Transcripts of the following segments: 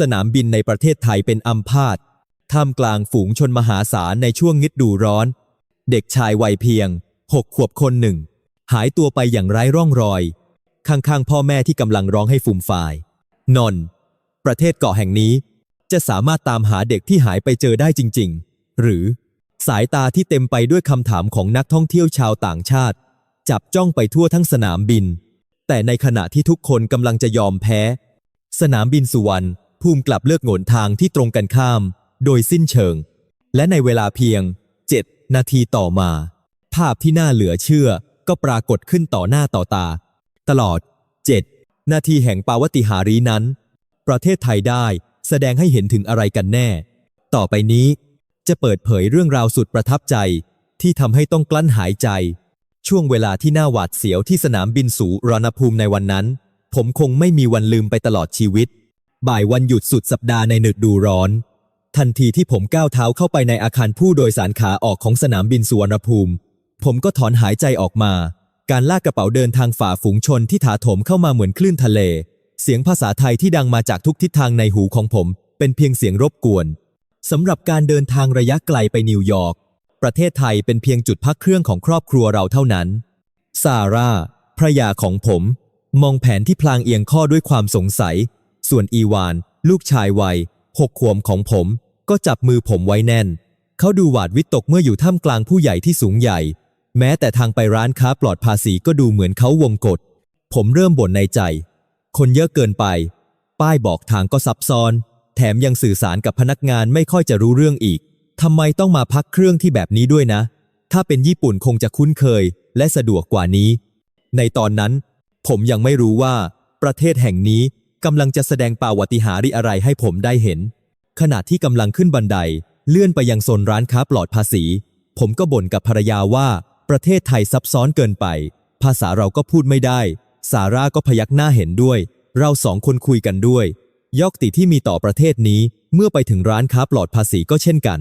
สนามบินในประเทศไทยเป็นอัมพาตท่ามกลางฝูงชนมหาศาลในช่วงงิดดูร้อน เด็กชายวัยเพียงหกขวบคนหนึ่ง หายตัวไปอย่างไร้ร่องรอย ข้างๆ พ่อแม่ที่กำลังร้องให้ฟูมฟายนอนประเทศเกาะแห่งนี้ จะสามารถตามหาเด็กที่หายไปเจอได้จริง ๆ หรือสายตาที่เต็มไปด้วยคำถามของนักท่องเที่ยวชาวต่างชาติ จับจ้องไปทั่วทั้งสนามบิน แต่ในขณะที่ทุกคนกำลังจะยอมแพ้ สนามบินสุวรรณ ภูมิกลับเลือกโหนทางที่ตรงกันข้าม โดยสิ้นเชิง และในเวลาเพียง 7 นาทีต่อมา ภาพที่น่าเหลือเชื่อก็ปรากฏขึ้นต่อหน้าต่อตา ตลอด 7 นาทีแห่งปาวติหารีนั้น ประเทศไทยได้แสดงให้เห็นถึงอะไรกันแน่ ต่อไปนี้จะเปิดเผยเรื่องราวสุดประทับใจ ที่ทำให้ต้องกลั้นหายใจ ช่วงเวลาที่น่าหวาดเสียวที่สนามบินสูรณภูมิในวันนั้น ผมคงไม่มีวันลืมไปตลอดชีวิต บ่ายวันหยุดสุดสัปดาห์ในหนึดดูร้อน ทันทีที่ผมก้าวเท้าเข้าไปในอาคารผู้โดยสารขาออกของสนามบินสุวรรณภูมิ ผมก็ถอนหายใจออกมา การลากกระเป๋าเดินทางฝ่าฝูงชนที่ถาโถมเข้ามาเหมือนคลื่นทะเล เสียงภาษาไทยที่ดังมาจากทุกทิศทางในหูของผม เป็นเพียงเสียงรบกวนสำหรับการเดินทางระยะไกลไปนิวยอร์กประเทศไทยเป็นเพียงจุดพักเครื่องของครอบครัวเราเท่านั้น ซาร่าภรรยาของผม มองแผนที่พลางเอียงข้อด้วยความสงสัย ส่วนอีวาน ลูกชายวัยหกขวบของผม ก็จับมือผมไว้แน่น เขาดูหวาดวิตกเมื่ออยู่ท่ามกลางผู้ใหญ่ที่สูงใหญ่ แม้แต่ทางไปร้านค้าปลอดภาษีก็ดูเหมือนเขาวงกฏผมเริ่มบ่นในใจ คนเยอะเกินไป ป้ายบอกทางก็ซับซ้อน แถมยังสื่อสารกับพนักงานไม่ค่อยจะรู้เรื่องอีกทำไมต้องมาพักเครื่องที่แบบนี้ด้วยนะ ถ้าเป็นญี่ปุ่นคงจะคุ้นเคย และสะดวกกว่านี้ ในตอนนั้น ผมยังไม่รู้ว่า ประเทศแห่งนี้ กำลังจะแสดงปาวติหาริอะไรให้ผมได้เห็น ขณะที่กำลังขึ้นบันได เลื่อนไปยังโซนร้านค้าปลอดภาษี ผมก็บ่นกับภรรยาว่า ประเทศไทยซับซ้อนเกินไป ภาษาเราก็พูดไม่ได้ สาร่าก็พยักหน้าเห็นด้วย เราสองคนคุยกันด้วย ยอกติที่มีต่อประเทศนี้ เมื่อไปถึงร้านค้าปลอดภาษีก็เช่นกัน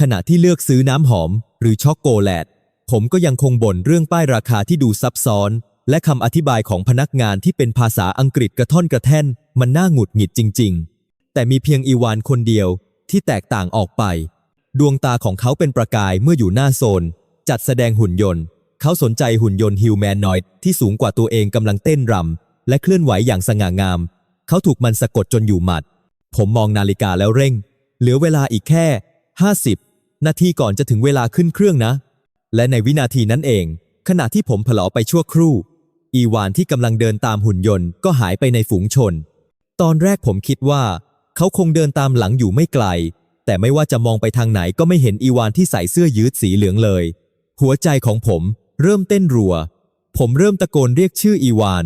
ขณะที่เลือกซื้อน้ำหอม หรือช็อกโกแลตผมก็ยังคงบ่นเรื่องป้ายราคาที่ดูซับซ้อน และคำอธิบายของพนักงานที่เป็นภาษาอังกฤษกระท่อนกระแท่น มันน่าหงุดหงิดจริง ๆ แต่มีเพียงอีวานคนเดียวที่แตกต่างออกไป ดวงตาของเขาเป็นประกายเมื่ออยู่หน้าโซน จัดแสดงหุ่นยนต์ เขาสนใจหุ่นยนต์ฮิวแมนนอยด์ที่สูงกว่าตัวเองกำลังเต้นรำและเคลื่อนไหวอย่างสง่างาม เขาถูกมันสะกดจนอยู่หมัด ผมมองนาฬิกาแล้วเร่ง เหลือเวลาอีกแค่ 50 นาทีก่อนจะถึงเวลาขึ้นเครื่องนะ และในวินาทีนั้นเอง ขณะที่ผมเผลอไปชั่วครู่ อีวานที่กำลังเดินตามหุ่นยนต์ก็หายไปในฝูงชน ตอนแรกผมคิดว่า เขาคงเดินตามหลังอยู่ไม่ไกล แต่ไม่ว่าจะมองไปทางไหนก็ไม่เห็นอีวานที่ใส่เสื้อยืดสีเหลืองเลย หัวใจของผมเริ่มเต้นรัว ผมเริ่มตะโกนเรียกชื่ออีวาน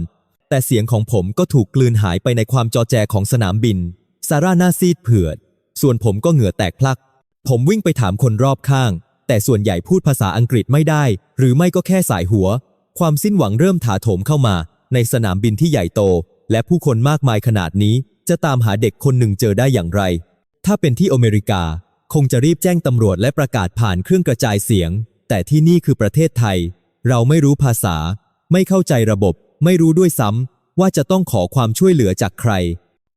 แต่เสียงของผมก็ถูกกลืนหายไปในความจอแจของสนามบิน ซาร่าหน้าซีดเผือด ส่วนผมก็เหงื่อแตกพลัก ผมวิ่งไปถามคนรอบข้าง แต่ส่วนใหญ่พูดภาษาอังกฤษไม่ได้ หรือไม่ก็แค่สายหัว ความสิ้นหวังเริ่มถาโถมเข้ามา ในสนามบินที่ใหญ่โต และผู้คนมากมายขนาดนี้ จะตามหาเด็กคนหนึ่งเจอได้อย่างไร ถ้าเป็นที่อเมริกา คงจะรีบแจ้งตำรวจและประกาศผ่านเครื่องกระจายเสียง แต่ที่นี่คือประเทศไทย เราไม่รู้ภาษา ไม่เข้าใจระบบ ไม่รู้ด้วยซ้ำว่าจะต้องขอความช่วยเหลือจากใคร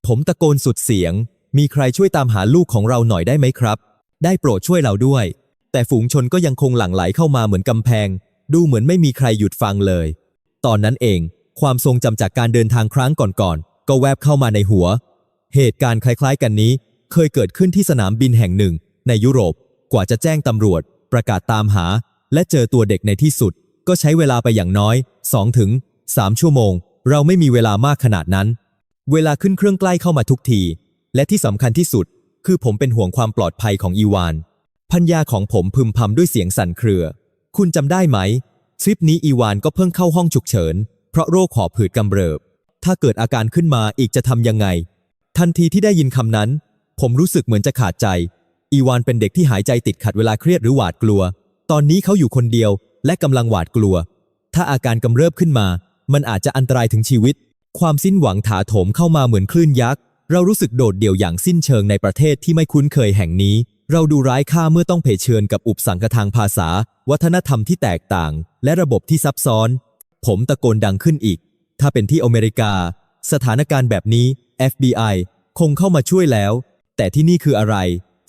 ผมตะโกนสุดเสียง มีใครช่วยตามหาลูกของเราหน่อยได้ไหมครับ ได้โปรดช่วยเราด้วย แต่ฝูงชนก็ยังคงหลั่งไหลเข้ามาเหมือนกำแพง ดูเหมือนไม่มีใครหยุดฟังเลย ตอนนั้นเอง ความทรงจำจากการเดินทางครั้งก่อนๆ ก็แวบเข้ามาในหัว เหตุการณ์คล้ายๆ กันนี้ เคยเกิดขึ้นที่สนามบินแห่งหนึ่ง ในยุโรป กว่าจะแจ้งตำรวจ ประกาศตามหา และเจอตัวเด็กในที่สุด ก็ใช้เวลาไปอย่างน้อย2ถึง3ชั่วโมง เราไม่มีเวลามากขนาดนั้น เวลาขึ้นเครื่องใกล้เข้ามาทุกที และที่สำคัญที่สุด คือผมเป็นห่วงความปลอดภัยของอีวานพัญญาของผมพึมพำด้วยเสียงสั่นเครือ คุณจำได้ไหม ทริปนี้อีวานก็เพิ่งเข้าห้องฉุกเฉิน เพราะโรคหอบผืดกำเริบ ถ้าเกิดอาการขึ้นมาอีกจะทำยังไง ทันทีที่ได้ยินคำนั้น ผมรู้สึกเหมือนจะขาดใจ อีวานเป็นเด็กที่หายใจติดขัดเวลาเครียดหรือหวาดกลัว ตอนนี้เขาอยู่คนเดียวและกำลังหวาดกลัว ถ้าอาการกำเริบขึ้นมา มันอาจจะอันตรายถึงชีวิต ความสิ้นหวังถาโถมเข้ามาเหมือนคลื่นยักษ์ เรารู้สึกโดดเดี่ยวอย่างสิ้นเชิงในประเทศที่ไม่คุ้นเคยแห่งนี้ เราดูร้ายค่าเมื่อต้องเผชิญกับอุปสรรคทางภาษา วัฒนธรรมที่แตกต่าง และระบบที่ซับซ้อน ผมตะโกนดังขึ้นอีก ถ้าเป็นที่อเมริกา สถานการณ์แบบนี้ FBI คงเข้ามาช่วยแล้ว แต่ที่นี่คืออะไร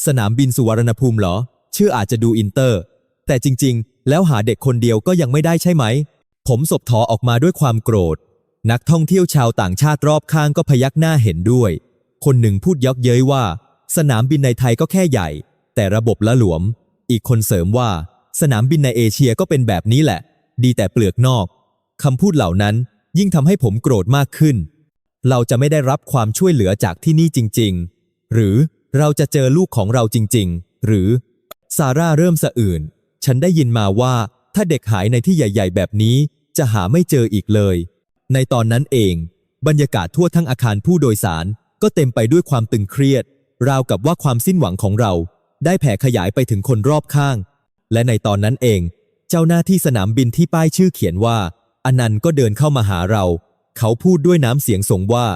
สนามบินสุวรรณภูมิเหรอ ชื่ออาจจะดูอินเตอร์ แต่จริงๆ แล้วหาเด็กคนเดียวก็ยังไม่ได้ใช่ไหม ผมสบถอออกมาด้วยความโกรธ นักท่องเที่ยวชาวต่างชาติรอบข้างก็พยักหน้าเห็นด้วย คนหนึ่งพูดยอกเย้ยว่า สนามบินในไทยก็แค่ใหญ่ แต่ระบบละหลวม อีกคนเสริมว่า สนามบินในเอเชียก็เป็นแบบนี้แหละ ดีแต่เปลือกนอกคำพูดเหล่านั้นยิ่งทำให้ผมโกรธมากขึ้น เราจะไม่ได้รับความช่วยเหลือจากที่นี่จริง ๆ หรือเราจะเจอลูกของเราจริง ๆ หรือ ซาร่าเริ่มสะอื่น ฉันได้ยินมาว่าถ้าเด็กหายในที่ใหญ่ ๆ แบบนี้ จะหาไม่เจออีกเลย ในตอนนั้นเอง บรรยากาศทั่วทั้งอาคารผู้โดยสารก็เต็มไปด้วยความตึงเครียด ราวกับว่าความสิ้นหวังของเรา ได้แผ่ขยายไปถึงคนรอบข้าง และในตอนนั้นเอง เจ้าหน้าที่สนามบินที่ป้ายชื่อเขียนว่า อนันต์ก็เดินเข้ามาหาเรา เขาพูดด้วยน้ำเสียงสงว่า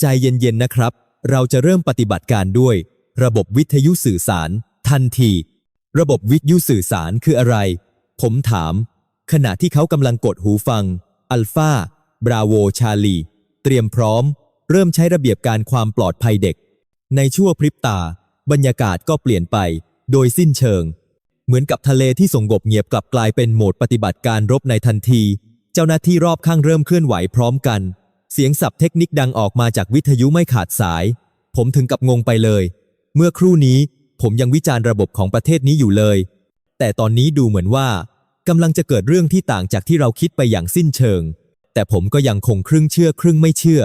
ใจเย็นๆนะครับ เราจะเริ่มปฏิบัติการด้วย ระบบวิทยุสื่อสาร ทันที ระบบวิทยุสื่อสารคืออะไร ผมถาม ขณะที่เขากำลังกดหูฟัง อัลฟาบราโวชาลี เตรียมพร้อม เริ่มใช้ระเบียบการความปลอดภัยเด็ก ในชั่วพริบตา บรรยากาศก็เปลี่ยนไป โดยสิ้นเชิง เหมือนกับทะเลที่สงบเงียบกลับกลายเป็นโหมดปฏิบัติการรบในทันที เจ้าหน้าที่รอบข้างเริ่มเคลื่อนไหวพร้อมกัน เสียงสับเทคนิคดังออกมาจากวิทยุไม่ขาดสาย ผมถึงกับงงไปเลย เมื่อครู่นี้ผมยังวิจารณ์ระบบของประเทศนี้อยู่เลย แต่ตอนนี้ดูเหมือนว่ากำลังจะเกิดเรื่องที่ต่างจากที่เราคิดไปอย่างสิ้นเชิง แต่ผมก็ยังคงครึ่งเชื่อครึ่งไม่เชื่อ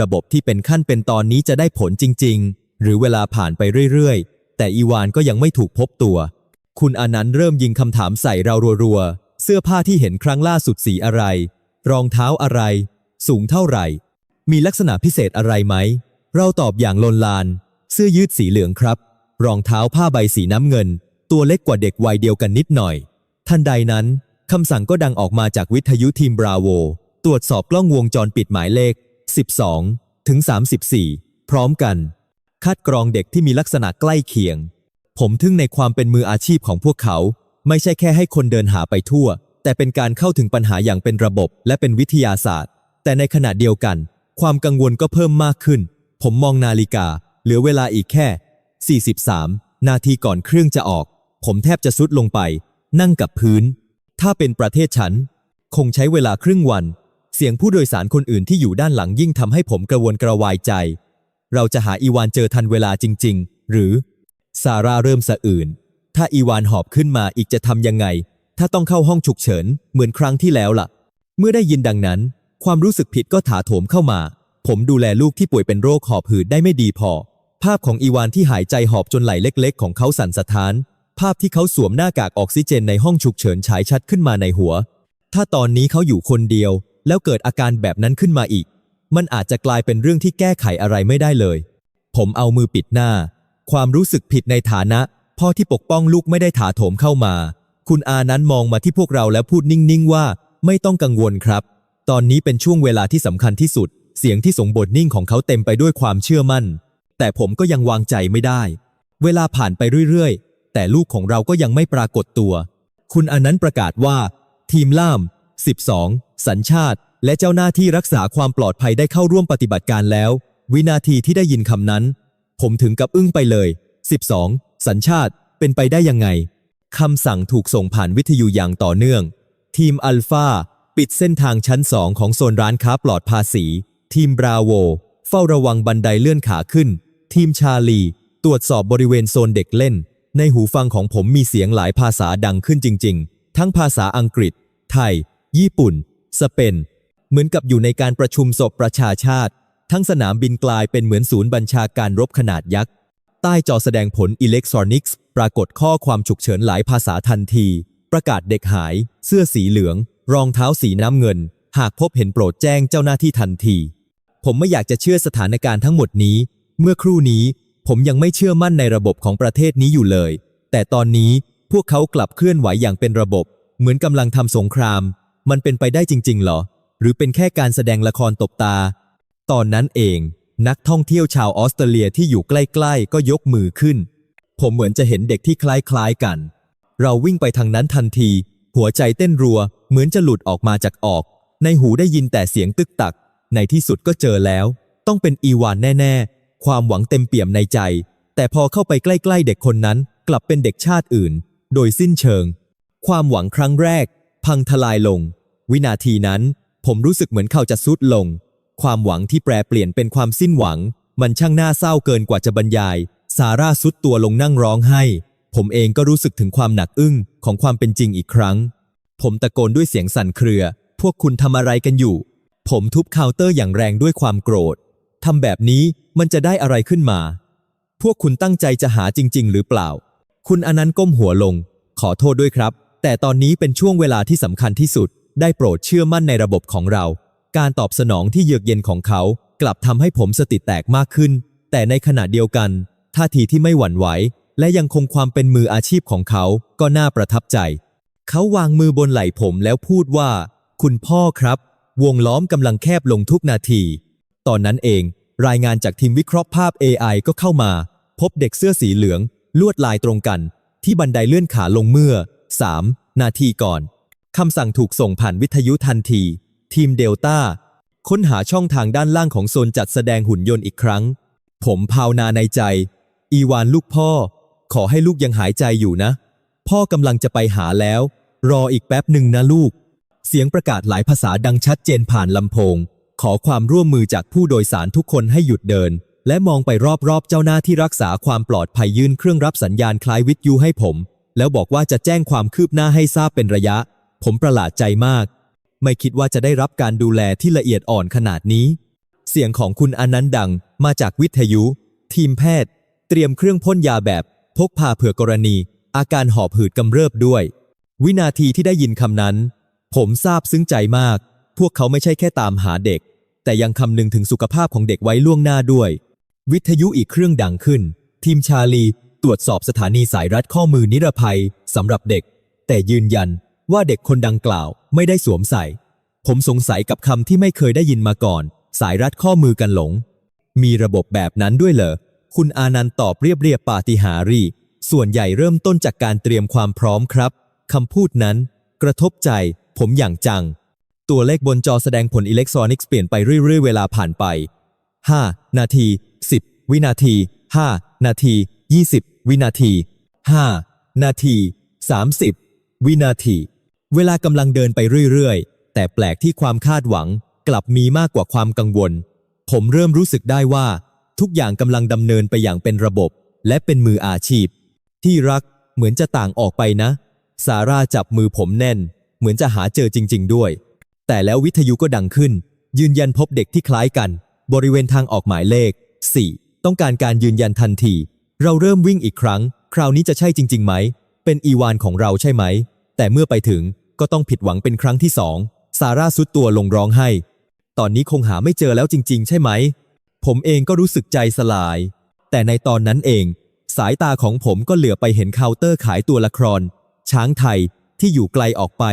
ระบบที่เป็นขั้นเป็นตอนนี้จะได้ผลจริง ๆ หรือเวลาผ่านไปเรื่อยๆ แต่อีวานก็ยังไม่ถูกพบตัว คุณอนันต์เริ่มยิงคำถามใส่เรารัวๆ เสื้อผ้าที่เห็นครั้งล่าสุดสีอะไร รองเท้าอะไร สูงเท่าไหร่ มีลักษณะพิเศษอะไรไหม เราตอบอย่างลนลาน เสื้อยืดสีเหลืองครับ รองเท้าผ้าใบสีน้ำเงิน ตัวเล็กกว่าเด็กวัยเดียวกันนิดหน่อย ทันใดนั้นคำสั่งก็ดังออกมาจากวิทยุทีมบราโว ตรวจสอบกล้องวงจรปิดหมายเลข 12 ถึง 34 พร้อมกัน คัดกรองเด็กที่มีลักษณะใกล้เคียง ผมทึ่งในความเป็นมืออาชีพของพวกเขา ไม่ใช่แค่ให้คนเดินหาไปทั่ว แต่เป็นการเข้าถึงปัญหาอย่างเป็นระบบและเป็นวิทยาศาสตร์ แต่ในขณะเดียวกัน ความกังวลก็เพิ่มมากขึ้น ผมมองนาฬิกา เหลือเวลาอีกแค่ 43 นาทีก่อนเครื่องจะออก ผมแทบจะซุดลงไป นั่งกับพื้น ถ้าเป็นประเทศฉัน คงใช้เวลาครึ่งวัน เสียงผู้โดยสารคนอื่นที่อยู่ด้านหลังยิ่งทำให้ผมกระวนกระวายใจ เราจะหาอีวานเจอทันเวลาจริง ๆ หรือ ซาร่าเริ่มสะอื่น ถ้าอีวานหอบขึ้นมาอีกจะทำยังไง ถ้าต้องเข้าห้องฉุกเฉิน เหมือนครั้งที่แล้วล่ะ เมื่อได้ยินดังนั้น ความรู้สึกผิดก็ถาโถมเข้ามา ผมดูแลลูกที่ป่วยเป็นโรคหอบหืดได้ไม่ดีพอ ภาพของอีวานที่หายใจหอบจนไหลเล็ก ๆ ของเขาสั่นสะท้าน ภาพที่เขาสวมหน้ากากออกซิเจนในห้องฉุกเฉินฉายชัดขึ้นมาในหัว ถ้าตอนนี้เขาอยู่คนเดียว แล้วเกิดอาการแบบนั้นขึ้นมาอีก มันอาจจะกลายเป็นเรื่องที่แก้ไขอะไรไม่ได้เลย ผมเอามือปิดหน้า ความรู้สึกผิดในฐานะ พ่อที่ปกป้องลูกไม่ได้ถาโถมเข้ามา คุณอานั้นมองมาที่พวกเราแล้วพูดนิ่งๆว่า ไม่ต้องกังวลครับ ตอนนี้เป็นช่วงเวลาที่สำคัญที่สุด เสียงที่สงบทนิ่งของเขาเต็มไปด้วยความเชื่อมั่น แต่ผมก็ยังวางใจไม่ได้ เวลาผ่านไปเรื่อยๆ แต่ลูกของเราก็ยังไม่ปรากฏตัว คุณอานั้นประกาศว่า ทีมล่าม 12 สัญชาติ และเจ้าหน้าที่รักษาความปลอดภัยได้เข้าร่วมปฏิบัติการแล้ว วินาทีที่ได้ยินคำนั้น ผมถึงกับอึ้งไปเลย 12 สัญชาติเป็นไปได้ยังไงคำสั่งถูกส่งผ่านวิทยุอย่างต่อเนื่อง ทีมอัลฟาปิดเส้นทางชั้นสองของโซนร้านค้าปลอดภาษี ทีมบราโว เฝ้าระวังบันไดเลื่อนขาขึ้น ทีมชาลี ตรวจสอบบริเวณโซนเด็กเล่น ในหูฟังของผมมีเสียงหลายภาษาดังขึ้นจริง ๆ ทั้งภาษาอังกฤษ ไทย ญี่ปุ่น สเปน เหมือนกับอยู่ในการประชุมศพประชาชาติ ทั้งสนามบินกลายเป็นเหมือนศูนย์บัญชาการรบขนาดยักษ์ ใต้จอแสดงผลอิเล็กทรอนิกส์ ปรากฏข้อความฉุกเฉินหลายภาษาทันที ประกาศเด็กหาย เสื้อสีเหลือง รองเท้าสีน้ำเงิน หากพบเห็นโปรดแจ้งเจ้าหน้าที่ทันที ผมไม่อยากจะเชื่อสถานการณ์ทั้งหมดนี้ เมื่อครู่นี้ ผมยังไม่เชื่อมั่นในระบบของประเทศนี้อยู่เลย แต่ตอนนี้พวกเขากลับเคลื่อนไหวอย่างเป็นระบบ เหมือนกำลังทำสงคราม มันเป็นไปได้จริงๆเหรอ หรือเป็นแค่การแสดงละครตบตา ตอนนั้นเอง นักท่องเที่ยวชาวออสเตรเลียที่อยู่ใกล้ ๆ ก็ยกมือขึ้น ผมเหมือนจะเห็นเด็กที่คล้าย ๆ กัน เราวิ่งไปทางนั้นทันที หัวใจเต้นรัว เหมือนจะหลุดออกมาจากออก ในหูได้ยินแต่เสียงตึกตัก ในที่สุดก็เจอแล้ว ต้องเป็นอีวานแน่ ๆ ความหวังเต็มเปี่ยมในใจ แต่พอเข้าไปใกล้ ๆ เด็กคนนั้น กลับเป็นเด็กชาติอื่น โดยสิ้นเชิง ความหวังครั้งแรก พังทลายลง วินาทีนั้น ผมรู้สึกเหมือนเขาจะซุดลง ความหวังที่แปรเปลี่ยนเป็นความสิ้นหวัง มันช่างน่าเศร้าเกินกว่าจะบรรยาย ซาร่าซุดตัวลงนั่งร้องไห้ ผมเองก็รู้สึกถึงความหนักอึ้งของความเป็นจริงอีกครั้ง ผมตะโกนด้วยเสียงสั่นเครือ พวกคุณทำอะไรกันอยู่ ผมทุบเคาน์เตอร์อย่างแรงด้วยความโกรธทำแบบนี้มันจะได้อะไรขึ้นมา พวกคุณตั้งใจจะหาจริง ๆ หรือเปล่า คุณอนันต์ก้มหัวลง ขอโทษด้วยครับ แต่ตอนนี้เป็นช่วงเวลาที่สำคัญที่สุด ได้โปรดเชื่อมั่นในระบบของเรา การตอบสนองที่เยือกเย็นของเขา กลับทำให้ผมสติแตกมากขึ้น แต่ในขณะเดียวกัน ท่าทีที่ไม่หวั่นไหว และยังคงความเป็นมืออาชีพของเขา ก็น่าประทับใจ เขาวางมือบนไหล่ผมแล้วพูดว่า คุณพ่อครับ วงล้อมกำลังแคบลงทุกนาที ตอนนั้นเอง รายงานจากทีมวิเคราะห์ภาพ AI ก็เข้ามา พบเด็กเสื้อสีเหลือง ลวดลายตรงกัน ที่บันไดเลื่อนขาลงเมื่อ 3 นาทีก่อน คำสั่งถูกส่งผ่านวิทยุทันที ทีมเดลต้า ค้นหาช่องทางด้านล่างของโซนจัดแสดงหุ่นยนต์อีกครั้ง ผมภาวนาในใจ อีวานลูกพ่อ ขอให้ลูกยังหายใจอยู่นะ พ่อกำลังจะไปหาแล้ว รออีกแป๊บหนึ่งนะลูก เสียงประกาศหลายภาษาดังชัดเจนผ่านลำโพง ขอความร่วมมือจากผู้โดยสารทุกคนให้หยุดเดินและมองไปรอบๆ เจ้าหน้าที่รักษาความปลอดภัยยื่นเครื่องรับสัญญาณคล้ายวิทยุให้ผม แล้วบอกว่าจะแจ้งความคืบหน้าให้ทราบเป็นระยะ ผมประหลาดใจมาก ไม่คิดว่าจะได้รับการดูแลที่ละเอียดอ่อนขนาดนี้ เสียงของคุณอนันต์ดังมาจากวิทยุ ทีมแพทย์ เตรียมเครื่องพ่นยาแบบพกพาเผื่อกรณี อาการหอบหืดกำเริบด้วย วินาทีที่ได้ยินคำนั้น ผมซาบซึ้งใจมาก พวกเขาไม่ใช่แค่ตามหาเด็ก แต่ยังคำนึงถึงสุขภาพของเด็กไว้ล่วงหน้าด้วย วิทยุอีกเครื่องดังขึ้น ทีมชาลี ตรวจสอบสถานีสายรัดข้อมือนิรภัยสำหรับเด็ก แต่ยืนยันว่าเด็กคนดังกล่าวไม่ได้สวมใส่ ผมสงสัยกับคำที่ไม่เคยได้ยินมาก่อน สายรัดข้อมือกันหลง มีระบบแบบนั้นด้วยเหรอ คุณอานันต์ตอบเรียบเรียบปาฏิหาริย์ส่วนใหญ่เริ่มต้นจากการเตรียมความพร้อมครับคำพูดนั้น กระทบใจ ผมอย่างจัง ตัวเลขบนจอแสดงผลอิเล็กทรอนิกส์เปลี่ยนไปเรื่อยๆ เวลาผ่านไป 5 นาที 10 วินาที 5 นาที 20 วินาที 5 นาที 30 วินาที เวลากำลังเดินไปเรื่อยๆ แต่แปลกที่ความคาดหวังกลับมีมากกว่าความกังวล ผมเริ่มรู้สึกได้ว่า ทุกอย่างกำลังดำเนินไปอย่างเป็นระบบ และเป็นมืออาชีพ ที่รักเหมือนจะต่างออกไปนะ ซาร่าจับมือผมแน่น เหมือนจะหาเจอจริง ๆ ด้วย แต่แล้ววิทยุก็ดังขึ้น ยืนยันพบเด็กที่คล้ายกัน บริเวณทางออกหมายเลข 4 ต้องการการยืนยันทันที เราเริ่มวิ่งอีกครั้ง คราวนี้จะใช่จริงๆไหม เป็นอีวานของเราใช่ไหม แต่เมื่อไปถึงก็ต้องผิดหวังเป็นครั้งที่สองซาร่าซุดตัวลงร้องไห้ ตอนนี้คงหาไม่เจอแล้วจริง ๆ ใช่ไหม ผมเองก็รู้สึกใจสลาย แต่ในตอนนั้นเอง สายตาของผมก็เหลือไปเห็นเคาน์เตอร์ขายตัวละคร ช้างไทยที่อยู่ไกลออกไป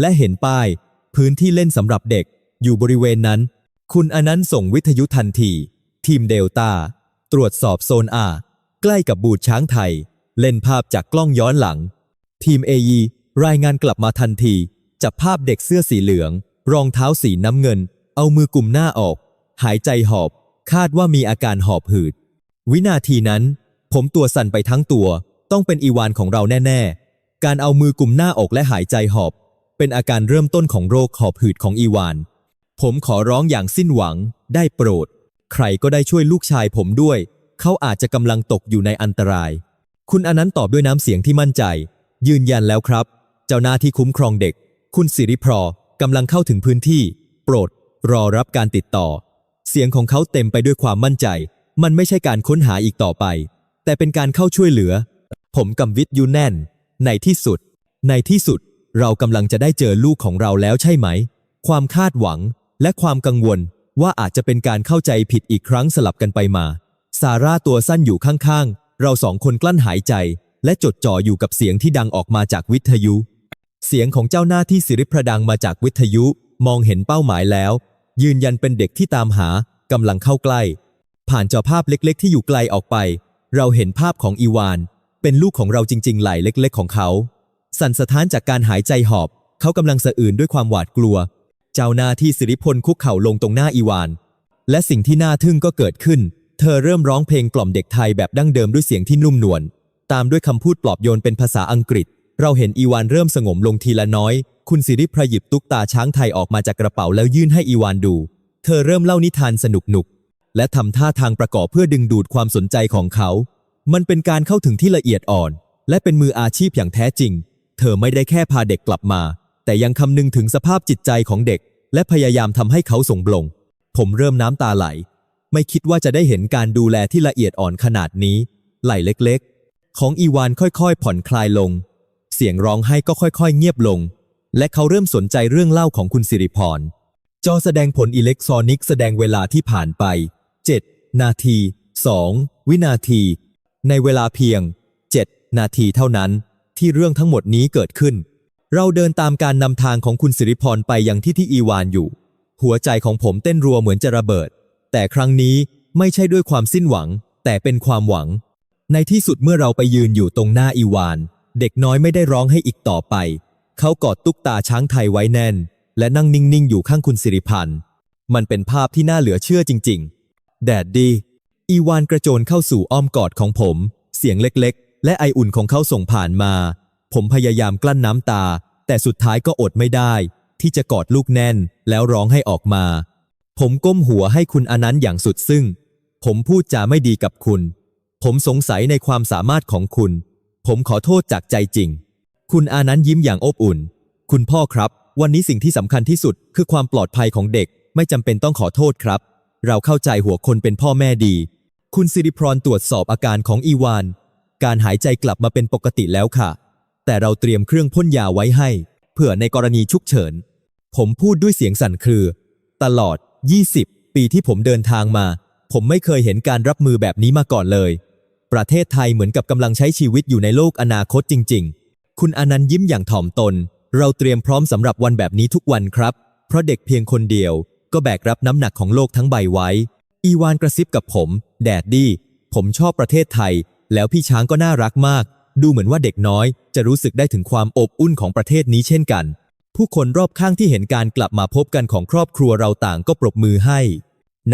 และเห็นป้าย พื้นที่เล่นสำหรับเด็ก อยู่บริเวณนั้น คุณอนันต์ส่งวิทยุทันที ทีมเดลตาตรวจสอบโซนอา ใกล้กับบูดช้างไทย เล่นภาพจากกล้องย้อนหลัง ทีมเอยีรายงานกลับมาทันที จับภาพเด็กเสื้อสีเหลือง รองเท้าสีน้ำเงิน เอามือกลุ่มหน้าออก หายใจหอบ คาดว่ามีอาการหอบหืด วินาทีนั้น ผมตัวสั่นไปทั้งตัว ต้องเป็นอีวานของเราแน่ ๆ การเอามือกลุ่มหน้าอกและหายใจหอบ เป็นอาการเริ่มต้นของโรคหอบหืดของอีวาน ผมขอร้องอย่างสิ้นหวัง ได้โปรด ใครก็ได้ช่วยลูกชายผมด้วย เขาอาจจะกำลังตกอยู่ในอันตราย คุณอนันต์ตอบด้วยน้ำเสียงที่มั่นใจ ยืนยันแล้วครับ เจ้าหน้าที่คุ้มครองเด็ก คุณสิริพรกำลังเข้าถึงพื้นที่ โปรด รอรับการติดต่อ เสียงของเขาเต็มไปด้วยความมั่นใจ มันไม่ใช่การค้นหาอีกต่อไป แต่เป็นการเข้าช่วยเหลือ ผมกำวิทยุแน่น ในที่สุด ในที่สุด เรากำลังจะได้เจอลูกของเราแล้วใช่ไหม ความคาดหวังและความกังวลว่าอาจจะเป็นการเข้าใจผิดอีกครั้งสลับกันไปมาาร่าตัวสั้นอยู่ข้างๆ เราสองคนกลั้นหายใจ และจดจ่ออยู่กับเสียงที่ดังออกมาจากวิทยุ เสียงของเจ้าหน้าที่สิริพระดังมาจากวิทยุ มองเห็นเป้าหมายแล้ว ยืนยันเป็นเด็กที่ตามหากำลังเข้าใกล้ ผ่านจอภาพเล็กๆ ที่อยู่ไกลออกไป เราเห็นภาพของอีวาน เป็นลูกของเราจริงๆไหลเล็ก ๆ ของเขา สั่นสะท้านจากการหายใจหอบ เขากำลังสะอื่นด้วยความหวาดกลัว เจ้าหน้าที่สิริพลคุกเข่าลงตรงหน้าอีวาน และสิ่งที่น่าทึ่งก็เกิดขึ้น เธอเริ่มร้องเพลงกล่อมเด็กไทยแบบดั้งเดิมด้วยเสียงที่นุ่มนวล ตามด้วยคำพูดปลอบโยนเป็นภาษาอังกฤษ เราเห็นอีวานเริ่มสงบลงทีละน้อย คุณสิริพระหยิบตุ๊กตาช้างไทยออกมาจากกระเป๋าแล้วยื่นให้อีวานดู เธอเริ่มเล่านิทานสนุกหนุก และทำท่าทางประกอบเพื่อดึงดูดความสนใจของเขา มันเป็นการเข้าถึงที่ละเอียดอ่อน และเป็นมืออาชีพอย่างแท้จริง เธอไม่ได้แค่พาเด็กกลับมา แต่ยังคำนึงถึงสภาพจิตใจของเด็ก และพยายามทำให้เขาสงบลง ผมเริ่มน้ำตาไหล ไม่คิดว่าจะได้เห็นการดูแลที่ละเอียดอ่อนขนาดนี้ ไหลเล็กๆ ของอีวานค่อยๆ ผ่อนคลายลง เสียงร้องไห้ก็ค่อยๆ เงียบลง และเขาเริ่มสนใจเรื่องเล่าของคุณสิริพร จอแสดงผลอิเล็กทรอนิกส์แสดงเวลาที่ผ่านไป 7 นาที 2 วินาที ในเวลาเพียง 7 นาทีเท่านั้น ที่เรื่องทั้งหมดนี้เกิดขึ้น เราเดินตามการนำทางของคุณสิริพรไปยังที่ที่อีวานอยู่ หัวใจของผมเต้นรัวเหมือนจะระเบิด แต่ครั้งนี้ไม่ใช่ด้วยความสิ้นหวัง แต่เป็นความหวัง ในที่สุดเมื่อเราไปยืนอยู่ตรงหน้าอีวาน เด็กน้อยไม่ได้ร้องให้อีกต่อไป เขากอดตุ๊กตาช้างไทยไว้แน่น และนั่งนิ่ง ๆ อยู่ข้างคุณสิริพันธ์มันเป็นภาพที่น่าเหลือเชื่อจริง ๆ แดดดี อีวานกระโจนเข้าสู่อ้อมกอดของผม เสียงเล็ก ๆ และไออุ่นของเขาส่งผ่านมา ผมพยายามกลั้นน้ำตา แต่สุดท้ายก็อดไม่ได้ ที่จะกอดลูกแน่นแล้วร้องให้ออกมา ผมก้มหัวให้คุณอนันต์อย่างสุดซึ่ง ผมพูดจาไม่ดีกับคุณ ผมสงสัยในความสามารถของคุณ ผมขอโทษจากใจจริง คุณอานั้นยิ้มอย่างอบอุ่น คุณพ่อครับ วันนี้สิ่งที่สำคัญที่สุด คือความปลอดภัยของเด็ก ไม่จำเป็นต้องขอโทษครับ เราเข้าใจหัวคนเป็นพ่อแม่ดี คุณสิริพรตรวจสอบอาการของอีวาน การหายใจกลับมาเป็นปกติแล้วค่ะ แต่เราเตรียมเครื่องพ่นยาไว้ให้ เผื่อในกรณีฉุกเฉิน ผมพูดด้วยเสียงสั่นเครือ ตลอด 20 ปีที่ผมเดินทางมา ผมไม่เคยเห็นการรับมือแบบนี้มาก่อนเลย ประเทศไทยเหมือนกับกำลังใช้ชีวิตอยู่ในโลกอนาคตจริง ๆ คุณอนันต์ยิ้มอย่างถ่อมตน เราเตรียมพร้อมสำหรับวันแบบนี้ทุกวันครับ เพราะเด็กเพียงคนเดียว ก็แบกรับน้ำหนักของโลกทั้งใบไว้ อีวานกระซิบกับผม แดดดี้ ผมชอบประเทศไทย แล้วพี่ช้างก็น่ารักมาก ดูเหมือนว่าเด็กน้อย จะรู้สึกได้ถึงความอบอุ่นของประเทศนี้เช่นกัน ผู้คนรอบข้างที่เห็นการกลับมาพบกันของครอบครัวเราต่างก็ปรบมือให้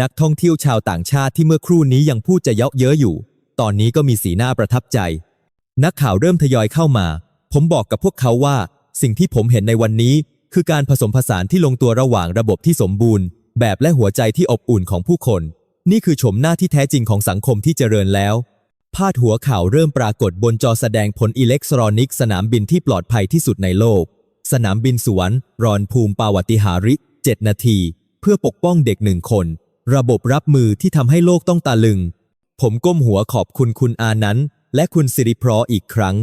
นักท่องเที่ยวชาวต่างชาติที่เมื่อครู่นี้ยังพูดจะเยาะเย้ยอยู่ ตอนนี้ก็มีสีหน้าประทับใจ นักข่าวเริ่มทยอยเข้ามา ผมบอกกับพวกเขาว่า สิ่งที่ผมเห็นในวันนี้ คือการผสมผสานที่ลงตัวระหว่างระบบที่สมบูรณ์ แบบและหัวใจที่อบอุ่นของผู้คน นี่คือโฉมหน้าที่แท้จริงของสังคมที่เจริญแล้วพาดหัวข่าวเริ่มปรากฏบนจอแสดงผลอิเล็กทรอนิกส์สนามบินที่ปลอดภัยที่สุดในโลก สนามบินสวนรอนภูมิปาวติหาริ 7 นาที เพื่อปกป้องเด็กหนึ่งคน ระบบรับมือที่ทำให้โลกต้องตาลึง ผมก้มหัวขอบคุณคุณอานั้น และคุณสิริพรอีกครั้ง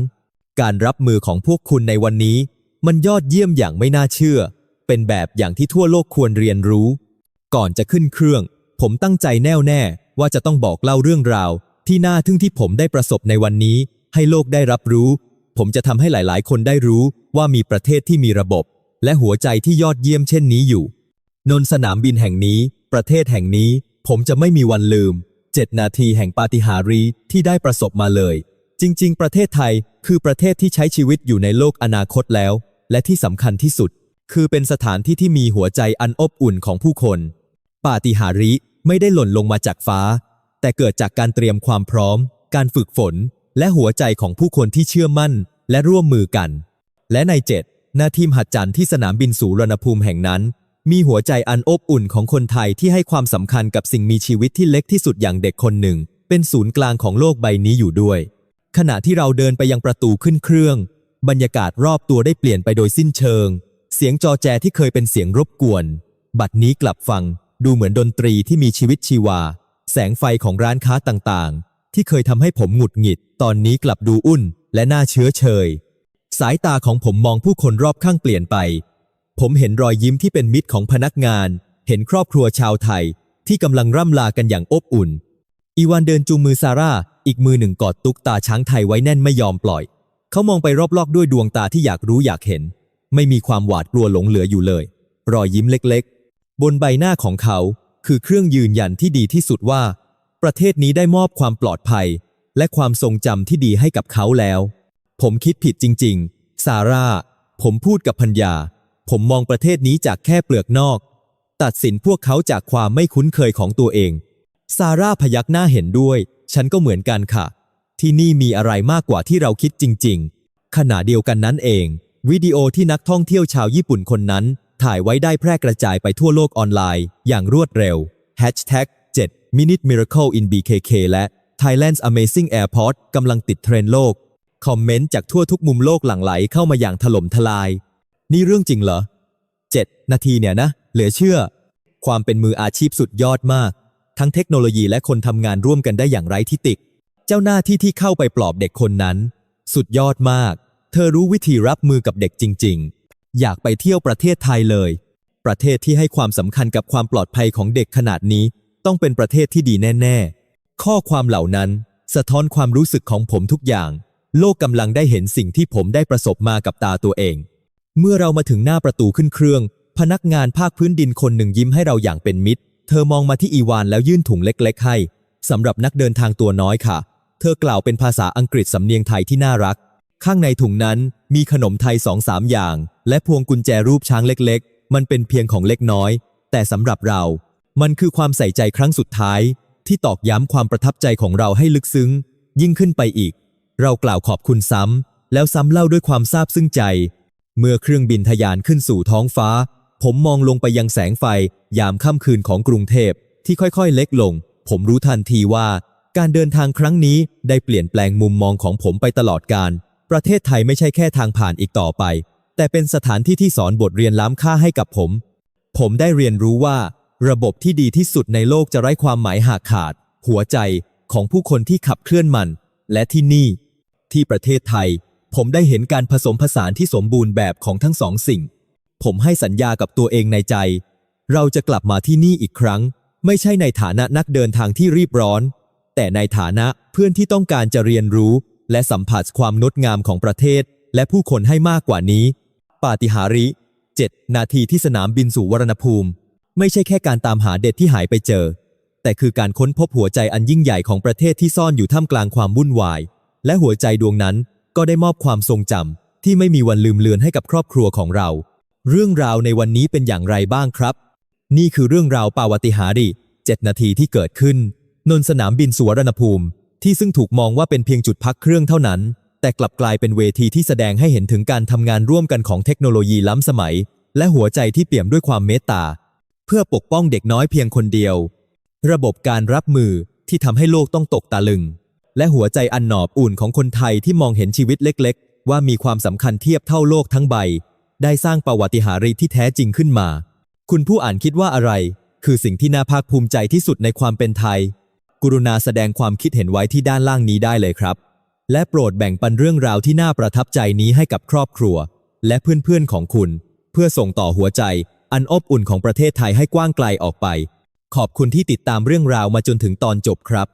การรับมือของพวกคุณในวันนี้ มันยอดเยี่ยมอย่างไม่น่าเชื่อ เป็นแบบอย่างที่ทั่วโลกควรเรียนรู้ ก่อนจะขึ้นเครื่อง ผมตั้งใจแน่วแน่ว่าจะต้องบอกเล่าเรื่องราว ที่น่าทึ่งที่ผมได้ประสบในวันนี้ ให้โลกได้รับรู้ ผมจะทำให้หลายๆ คนได้รู้ว่ามีประเทศที่มีระบบ และหัวใจที่ยอดเยี่ยมเช่นนี้อยู่ นนสนามบินแห่งนี้ ประเทศแห่งนี้ ผมจะไม่มีวันลืม 7 นาทีแห่งปาฏิหาริย์ที่ได้ประสบมาเลย จริง ๆ ประเทศไทยคือประเทศที่ใช้ชีวิตอยู่ในโลกอนาคตแล้ว และที่สำคัญที่สุด คือเป็นสถานที่ที่มีหัวใจอันอบอุ่นของผู้คน ปาฏิหาริย์ไม่ได้หล่นลงมาจากฟ้า แต่เกิดจากการเตรียมความพร้อม การฝึกฝน และหัวใจของผู้คนที่เชื่อมั่นและร่วมมือกัน และในเจ็ดนาทีมหัดจันทร์ที่สนามบินสูรณภูมิแห่งนั้น มีหัวใจอันอบอุ่นของคนไทยที่ให้ความสำคัญกับสิ่งมีชีวิตที่เล็กที่สุดอย่างเด็กคนหนึ่ง เป็นศูนย์กลางของโลกใบนี้อยู่ด้วย ขณะที่เราเดินไปยังประตูขึ้นเครื่อง บรรยากาศรอบตัวได้เปลี่ยนไปโดยสิ้นเชิง เสียงจอแจที่เคยเป็นเสียงรบกวน บัดนี้กลับฟังดูเหมือนดนตรีที่มีชีวิตชีวา แสงไฟของร้านค้าต่างๆ ที่เคยทำให้ผมหงุดหงิด ตอนนี้กลับดูอุ่น และน่าเชื้อเชย สายตาของผมมองผู้คนรอบข้างเปลี่ยนไป ผมเห็นรอยยิ้มที่เป็นมิตรของพนักงาน เห็นครอบครัวชาวไทย ที่กำลังร่ำลากันอย่างอบอุ่น อีวานเดินจูงมือซาร่า อีกมือหนึ่งกอดตุ๊กตาช้างไทยไว้แน่นไม่ยอมปล่อย เขามองไปรอบ ๆ ด้วยดวงตาที่อยากรู้อยากเห็น ไม่มีความหวาดกลัวหลงเหลืออยู่เลย รอยยิ้มเล็ก ๆ บนใบหน้าของเขา คือเครื่องยืนยันที่ดีที่สุดว่า ประเทศนี้ได้มอบความปลอดภัย และความทรงจำที่ดีให้กับเขาแล้ว ผมคิดผิดจริง ๆ ซาร่า ผมพูดกับพัญญา ผมมองประเทศนี้จากแค่เปลือกนอก ตัดสินพวกเขาจากความไม่คุ้นเคยของตัวเอง ซาร่าพยักหน้าเห็นด้วย ฉันก็เหมือนกันค่ะ ที่นี่มีอะไรมากกว่าที่เราคิดจริง ๆ ขณะเดียวกันนั้นเอง วิดีโอที่นักท่องเที่ยวชาวญี่ปุ่นคนนั้น ถ่ายไว้ได้แพร่กระจายไปทั่วโลกออนไลน์ อย่างรวดเร็ว Hashtag Minute Miracle in BKK และ Thailand's Amazing Airport กำลังติดเทรนด์โลก คอมเมนต์จากทั่วทุกมุมโลกหลั่งไหลเข้ามาอย่างถล่มทลาย นี่เรื่องจริงเหรอ 7 นาทีเนี่ยนะ เหลือเชื่อ ความเป็นมืออาชีพสุดยอดมาก ทั้งเทคโนโลยีและคนทำงานร่วมกันได้อย่างไร้ทิติก เจ้าหน้าที่ที่เข้าไปปลอบเด็กคนนั้น สุดยอดมาก เธอรู้วิธีรับมือกับเด็กจริง ๆ อยากไปเที่ยวประเทศไทยเลย ประเทศที่ให้ความสำคัญกับความปลอดภัยของเด็กขนาดนี้ ต้องเป็นประเทศที่ดีแน่ ๆ ข้อความเหล่านั้นสะท้อนความรู้สึกของผมทุกอย่าง โลกกำลังได้เห็นสิ่งที่ผมได้ประสบมากับตาตัวเอง เมื่อเรามาถึงหน้าประตูขึ้นเครื่อง พนักงานภาคพื้นดินคนหนึ่งยิ้มให้เราอย่างเป็นมิตร เธอมองมาที่อีวานแล้วยื่นถุงเล็ก ๆ ให้สำหรับนักเดินทางตัวน้อยค่ะ เธอกล่าวเป็นภาษาอังกฤษสำเนียงไทยที่น่ารัก ข้างในถุงนั้นมีขนมไทยสองสามอย่าง และพวงกุญแจรูปช้างเล็ก ๆ มันเป็นเพียงของเล็กน้อย แต่สำหรับเรา มันคือความใส่ใจครั้งสุดท้าย ที่ตอกย้ำความประทับใจของเราให้ลึกซึ้ง ยิ่งขึ้นไปอีก เรากล่าวขอบคุณซ้ำแล้วซ้ำเล่าด้วยความซาบซึ้งใจ เมื่อเครื่องบินทะยานขึ้นสู่ท้องฟ้า ผมมองลงไปยังแสงไฟ ยามค่ำคืนของกรุงเทพที่ค่อยๆ เล็กลง ผมรู้ทันทีว่า การเดินทางครั้งนี้ได้เปลี่ยนแปลงมุมมองของผมไปตลอดการ ประเทศไทยไม่ใช่แค่ทางผ่านอีกต่อไป แต่เป็นสถานที่ที่สอนบทเรียนล้ำค่าให้กับผม ผมได้เรียนรู้ว่า ระบบที่ดีที่สุดในโลกจะไร้ความหมายหากขาด หัวใจของผู้คนที่ขับเคลื่อนมัน และที่นี่ ที่ประเทศไทย ผมได้เห็นการผสมผสานที่สมบูรณ์แบบของทั้งสองสิ่ง ผมให้สัญญากับตัวเองในใจ เราจะกลับมาที่นี่อีกครั้ง ไม่ใช่ในฐานะนักเดินทางที่รีบร้อน แต่ในฐานะเพื่อนที่ต้องการจะเรียนรู้ และสัมผัสความงดงามของประเทศ และผู้คนให้มากกว่านี้ ปาฏิหาริย์7นาทีที่สนามบินสู่วรรณภูมิ ไม่ใช่แค่การตามหาเด็กที่หายไปเจอ แต่คือการค้นพบหัวใจอันยิ่งใหญ่ของประเทศที่ซ่อนอยู่ท่ามกลางความวุ่นวาย และหัวใจดวงนั้นก็ได้มอบความทรงจำที่ไม่มีวันลืมเลือนให้กับครอบครัวของเรา เรื่องราวในวันนี้เป็นอย่างไรบ้างครับ นี่คือเรื่องราวปาวติหาริ7นาทีที่เกิดขึ้น นนสนามบินสุวรรณภูมิ ที่ซึ่งถูกมองว่าเป็นเพียงจุดพักเครื่องเท่านั้น แต่กลับกลายเป็นเวทีที่แสดงให้เห็นถึงการทำงานร่วมกันของเทคโนโลยีล้ำสมัย และหัวใจที่เปี่ยมด้วยความเมตตา เพื่อปกป้องเด็กน้อยเพียงคนเดียว ระบบการรับมือที่ทำให้โลกต้องตกตะลึง และหัวใจอันหนอบอุ่นของคนไทยที่มองเห็นชีวิตเล็ก ๆ ว่ามีความสำคัญเทียบเท่าโลกทั้งใบ ได้สร้างประวัติหาริย์ที่แท้จริงขึ้นมา คุณผู้อ่านคิดว่าอะไร คือสิ่งที่น่าภาคภูมิใจที่สุดในความเป็นไทย กรุณาแสดงความคิดเห็นไว้ที่ด้านล่างนี้ได้เลยครับ และโปรดแบ่งปันเรื่องราวที่น่าประทับใจนี้ให้กับครอบครัว และเพื่อนๆของคุณ เพื่อส่งต่อหัวใจ อันอบอุ่นของประเทศไทยให้กว้างไกลออกไป ขอบคุณที่ติดตามเรื่องราวมาจนถึงตอนจบครับ